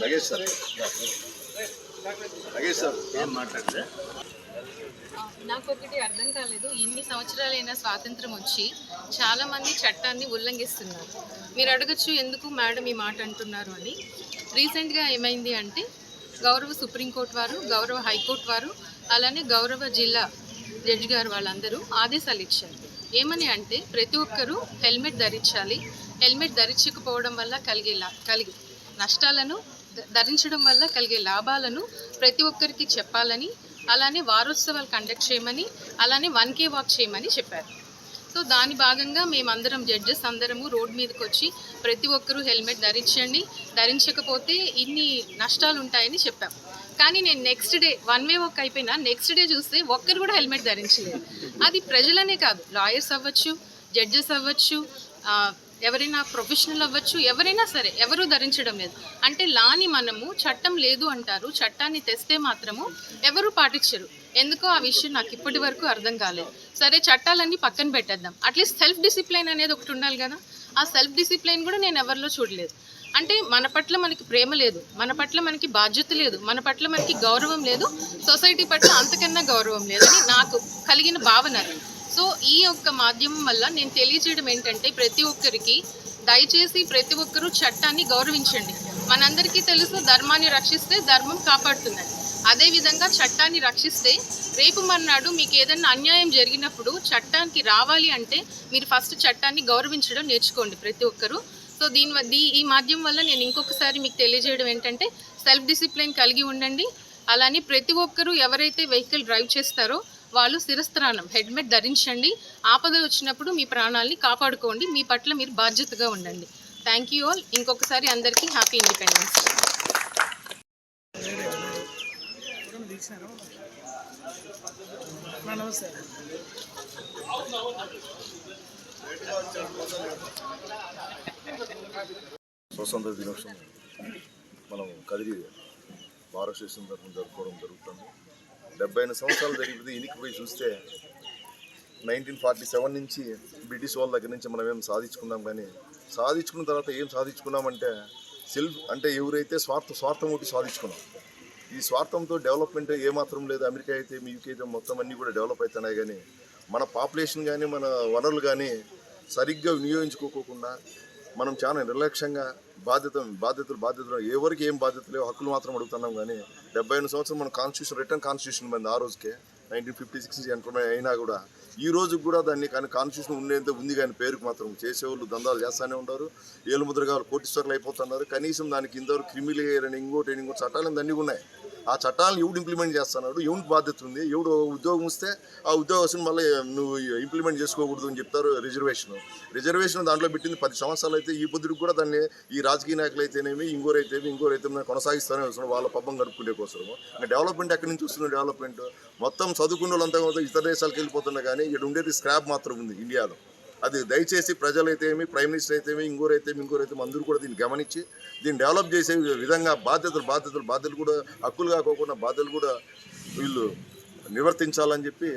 Nagesh sir Nagesh sir ఏం మాట్లాడితే నాకు ఒకటి అర్థం కాలేదు. ఇన్ని సంవత్సరాలైన స్వాతంత్రం వచ్చి చాలామంది చట్టాన్ని ఉల్లంఘిస్తున్నారు. మీరు అడగచ్చు ఎందుకు మేడం ఈ మాట అంటున్నారు అని. రీసెంట్గా ఏమైంది అంటే గౌరవ సుప్రీంకోర్టు వారు గౌరవ హైకోర్టు వారు అలానే గౌరవ జిల్లా జడ్జి గారు వాళ్ళందరూ ఆదేశాలు ఇచ్చారు. ఏమని అంటే ప్రతి ఒక్కరూ హెల్మెట్ ధరించాలి. హెల్మెట్ ధరించకపోవడం వల్ల కలిగే లా కలిగే నష్టాలను ధరించడం వల్ల కలిగే లాభాలను ప్రతి ఒక్కరికి చెప్పాలని అలానే వారోత్సవాలు కండక్ట్ చేయమని అలానే వన్ కే వాక్ చేయమని చెప్పారు. సో దాని భాగంగా మేమందరం జడ్జెస్ అందరము రోడ్ మీదకి వచ్చి ప్రతి ఒక్కరూ హెల్మెట్ ధరించండి. ధరించకపోతే ఇన్ని నష్టాలు ఉంటాయని చెప్పాం. కానీ నేను next day one way walk అయిపోయినా నెక్స్ట్ డే చూస్తే ఒక్కరు కూడా హెల్మెట్ ధరించలేదు. అది ప్రజలనే కాదు లాయర్స్ అవ్వచ్చు జడ్జెస్ అవ్వచ్చు ఎవరైనా ప్రొఫెషనల్ అవ్వచ్చు ఎవరైనా సరే ఎవరు ధరించడం లేదు. అంటే లాని మనము చట్టం లేదు అంటారు చట్టాన్ని తెస్తే మాత్రము ఎవరు పాటించరు. ఎందుకో ఆ విషయం నాకు ఇప్పటి వరకు అర్థం కాలేదు. సరే చట్టాలన్నీ పక్కన పెట్టేద్దాం. అట్లీస్ట్ సెల్ఫ్ డిసిప్లైన్ అనేది ఒకటి ఉండాలి కదా. ఆ సెల్ఫ్ డిసిప్లైన్ కూడా నేను ఎవరిలో చూడలేదు. అంటే మన పట్ల మనకి ప్రేమ లేదు మన పట్ల మనకి బాధ్యత లేదు మన పట్ల మనకి గౌరవం లేదు సొసైటీ పట్ల అంతకన్నా గౌరవం లేదని నాకు కలిగిన భావన అది. సో ఈ యొక్క మాధ్యమం వల్ల నేను తెలియజేయడం ఏంటంటే ప్రతి ఒక్కరికి దయచేసి ప్రతి ఒక్కరూ చట్టాన్ని గౌరవించండి. మనందరికీ తెలుసు ధర్మాన్ని రక్షిస్తే ధర్మం కాపాడుతుందని. అదేవిధంగా చట్టాన్ని రక్షిస్తే రేపు మర్నాడు మీకు ఏదైనా అన్యాయం జరిగినప్పుడు చట్టానికి రావాలి అంటే మీరు ఫస్ట్ చట్టాన్ని గౌరవించడం నేర్చుకోండి ప్రతి ఒక్కరూ. సో దీని దీ ఈ మాధ్యమం వల్ల నేను ఇంకొకసారి మీకు తెలియజేయడం ఏంటంటే సెల్ఫ్ డిసిప్లిన్ కలిగి ఉండండి. అలానే ప్రతి ఒక్కరూ ఎవరైతే వెహికల్ డ్రైవ్ చేస్తారో వాళ్ళు శిరస్త్రాణం హెల్మెట్ ధరించండి. ఆపదలు వచ్చినప్పుడు మీ ప్రాణాలని కాపాడుకోండి. మీ పట్ల మీరు బాధ్యతగా ఉండండి. థ్యాంక్ యూ ఆల్ ఇంకొకసారి అందరికీ హ్యాపీ ఇండిపెండెన్స్ నమస్తే స్వతంత్ర దినోత్సవం మనం కదిరి భారతదేశం తరఫున జరుపుకోవడం జరుగుతుంది. డెబ్బై ఎనిమిది సంవత్సరాలు జరిగిపోతే ఇనికి పోయి చూస్తే నైన్టీన్ ఫార్టీ సెవెన్ నుంచి బ్రిటిష్ వాళ్ళ దగ్గర నుంచి మనం ఏం సాధించుకున్నాం కానీ సాధించుకున్న తర్వాత ఏం సాధించుకున్నామంటే సెల్ఫ్ అంటే ఎవరైతే స్వార్థ స్వార్థం ఒకటి సాధించుకున్నాం. ఈ స్వార్థంతో డెవలప్మెంట్ ఏమాత్రం లేదు. అమెరికా అయితే యూకే అయితే మొత్తం అన్నీ కూడా డెవలప్ అవుతున్నాయి కానీ మన పాపులేషన్ కానీ మన వనరులు కానీ సరిగ్గా వినియోగించుకోకుండా మనం చాలా నిర్లక్ష్యంగా బాధ్యత బాధ్యతలు బాధ్యతలు. ఎవరికి ఏం బాధ్యత లేవు హక్కులు మాత్రం అడుగుతున్నాం కానీ డెబ్బై ఎనిమిది సంవత్సరం మన కాన్స్టిట్యూషన్ రిటర్న్ కాన్స్టిట్యూషన్ మంది ఆ రోజుకే. నైన్టీన్ ఫిఫ్టీ సిక్స్ నుంచి ఎంటర్ అయినా కూడా. ఈ రోజు కూడా దాన్ని కానీ కాన్స్టిట్యూషన్ ఉండేంత ఉంది కానీ పేరుకు మాత్రం చేసేవాళ్ళు దందాలు చేస్తూనే ఉంటారు. ఏలు ముద్రగా కోటీశ్వర్లు అయిపోతున్నారు. కనీసం దానికి ఇంతవరకు క్రిమిలేయర్ అని ఇంకోటి అని ఇంకోటి చట్టాలు అన్నీ ఉన్నాయి. ఆ చట్టాలను ఎవడు ఇంప్లిమెంట్ చేస్తున్నాడు? ఎవరికి బాధ్యత ఉంది? ఎవడు ఉద్యోగం ఇస్తే ఆ ఉద్యోగస్తుని మళ్ళీ నువ్వు ఇంప్లిమెంట్ చేసుకోకూడదు అని చెప్తారు రిజర్వేషన్ రిజర్వేషన్ దాంట్లో పెట్టింది పది సంవత్సరాలు అయితే ఈ పొద్దుడికి కూడా దాన్ని ఈ రాజకీయ నాయకులు అయితేనేమి ఇంకోరైతే ఇంకోరైతే కొనసాగిస్తూనే వస్తున్నారు వాళ్ళ పబ్బం గడుపుకునే కోసం ఇంకా డెవలప్మెంట్ ఎక్కడి నుంచి వస్తుంది డెవలప్మెంట్ మొత్తం చదువుకున్న వాళ్ళంతా ఇతర దేశాలకు వెళ్ళిపోతున్నా కానీ ఇక్కడ ఉండేది స్క్రాప్ మాత్రం ఉంది ఇండియాలో. అది దయచేసి ప్రజలైతే ఏమి ప్రైమ్ మినిస్టర్ అయితే ఏమి ఇంకోరైతే ఇంకోరైతే అందరూ కూడా దీన్ని గమనించి దీన్ని డెవలప్ చేసే విధంగా బాధ్యతలు బాధ్యతలు బాధ్యతలు కూడా హక్కులు కాకోకుండా బాధ్యతలు కూడా వీళ్ళు నివర్తించాలని చెప్పి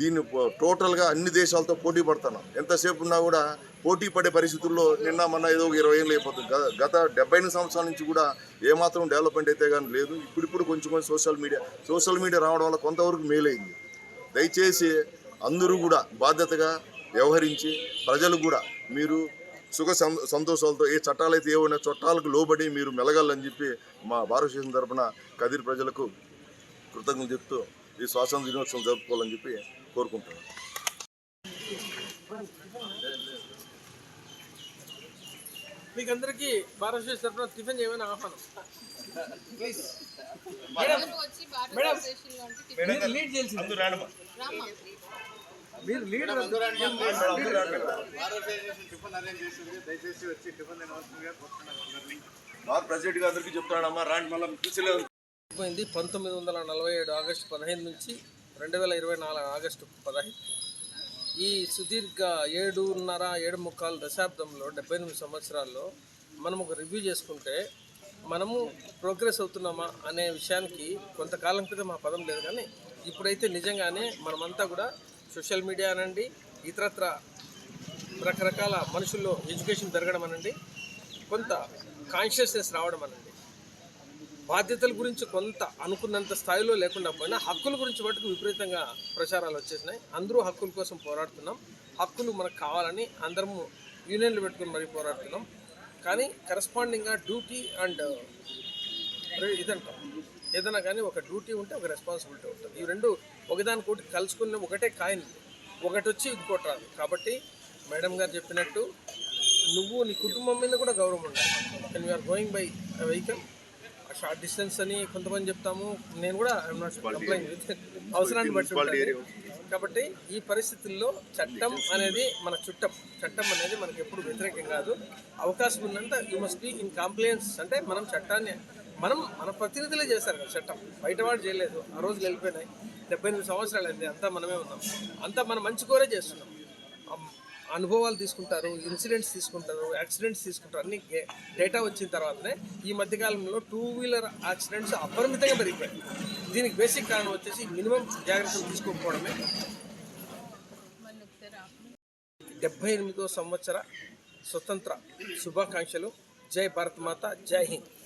దీన్ని టోటల్గా అన్ని దేశాలతో పోటీ పడుతున్నాం. ఎంతసేపు ఉన్నా కూడా పోటీ పడే పరిస్థితుల్లో నిన్న మొన్న ఏదో ఒక ఇరవై ఏళ్ళు అయిపోతుంది. గత డెబ్బై ఎనిమిది సంవత్సరాల నుంచి కూడా ఏమాత్రం డెవలప్మెంట్ అయితే కానీ లేదు. ఇప్పుడిప్పుడు కొంచెం కొంచెం సోషల్ మీడియా సోషల్ మీడియా రావడం వల్ల కొంతవరకు మేలైంది. దయచేసి అందరూ కూడా బాధ్యతగా వ్యవహరించి ప్రజలు కూడా మీరు సుఖ సం- సంతోషాలతో ఏ చట్టాలు అయితే ఏవైనా చట్టాలకు లోబడి మీరు మెలగాలని చెప్పి మా భారతదేశం తరపున కదిరి ప్రజలకు కృతజ్ఞతలు చెప్తూ ఈ స్వాతంత్ర దినోత్సవం జరుపుకోవాలని చెప్పి కోరుకుంటున్నాను మీకు అందరికీ భారతదేశ తరఫున టిఫిన్ చేయమని ఆహ్వానం. ప్లీజ్. మీరు లీడ్ చేయాల్సింది రామ్మా. మీరు లీడ్ ప్రెసిడెంట్ అందరికీ చెప్తాడమ్మా రాండి మళ్ళీ అయిపోయింది. పంతొమ్మిది వందల నలభై ఏడు ఆగస్టు పదహైదు నుంచి రెండు వేల ఇరవై నాలుగు ఆగస్టు పదహైదు ఈ సుదీర్ఘ ఏడున్నర ఏడు ముక్కాలు దశాబ్దంలో డెబ్బై ఎనిమిది సంవత్సరాల్లో మనం ఒక రివ్యూ చేసుకుంటే మనము ప్రోగ్రెస్ అవుతున్నామా అనే విషయానికి కొంతకాలం క్రితం ఆ పదం లేదు కానీ ఇప్పుడైతే నిజంగానే మనమంతా కూడా సోషల్ మీడియా అనండి ఇతరత్ర రకరకాల మనుషుల్లో ఎడ్యుకేషన్ పెరగడం అనండి కొంత కాన్షియస్నెస్ రావడం అనండి. బాధ్యతల గురించి కొంత అనుకున్నంత స్థాయిలో లేకుండా పోయినా హక్కుల గురించి మటుకు విపరీతంగా ప్రచారాలు వచ్చేసినాయి. అందరూ హక్కుల కోసం పోరాడుతున్నాం. హక్కులు మనకు కావాలని అందరము యూనియన్లు పెట్టుకుని మరీ పోరాడుతున్నాం. కానీ కరస్పాండింగ్గా డ్యూటీ అండ్ ఇదంటాం ఏదైనా కానీ ఒక డ్యూటీ ఉంటే ఒక రెస్పాన్సిబిలిటీ ఉంటుంది. ఈ రెండు ఒకదానికొకటి కలుసుకున్న ఒకటే కాయిన్. ఒకటి వచ్చి ఇంకోటి రాదు. కాబట్టి మేడం గారు చెప్పినట్టు నువ్వు నీ కుటుంబం మీద కూడా గౌరవం ఉండాలి. And you're going by vehicle short distance అని కొంతమంది చెప్తాము. నేను కూడా ఐఎమ్ నాట్ కంప్లైంట్ విత్ అవసరాన్ని బట్టి. కాబట్టి ఈ పరిస్థితుల్లో చట్టం అనేది మన చుట్టం చట్టం అనేది మనకి ఎప్పుడు వ్యతిరేకం కాదు. అవకాశం ఉన్నంత you must be in compliance అంటే మనం చట్టాన్ని మనం మన ప్రతినిధులే చేశారు కదా చట్టం. బయటవాడు చేయలేదు. ఆ రోజులు వెళ్ళిపోయినాయి. డెబ్బై ఎనిమిది సంవత్సరాలు అయింది. అంతా మనమే ఉన్నాం. అంతా మనం మంచి కోరే చేస్తున్నాం. అనుభవాలు తీసుకుంటారు ఇన్సిడెంట్స్ తీసుకుంటారు యాక్సిడెంట్స్ తీసుకుంటారు అన్ని గే- డేటా వచ్చిన తర్వాతనే ఈ మధ్యకాలంలో టూ వీలర్ యాక్సిడెంట్స్ అపరిమితంగా పెరిగిపోయాయి. దీనికి బేసిక్ కారణం వచ్చేసి మినిమం జాగ్రత్తలు తీసుకోకపోవడమే. డెబ్బై ఎనిమిదో సంవత్సర స్వతంత్ర శుభాకాంక్షలు. జై భారత్ మాత జై హింద్.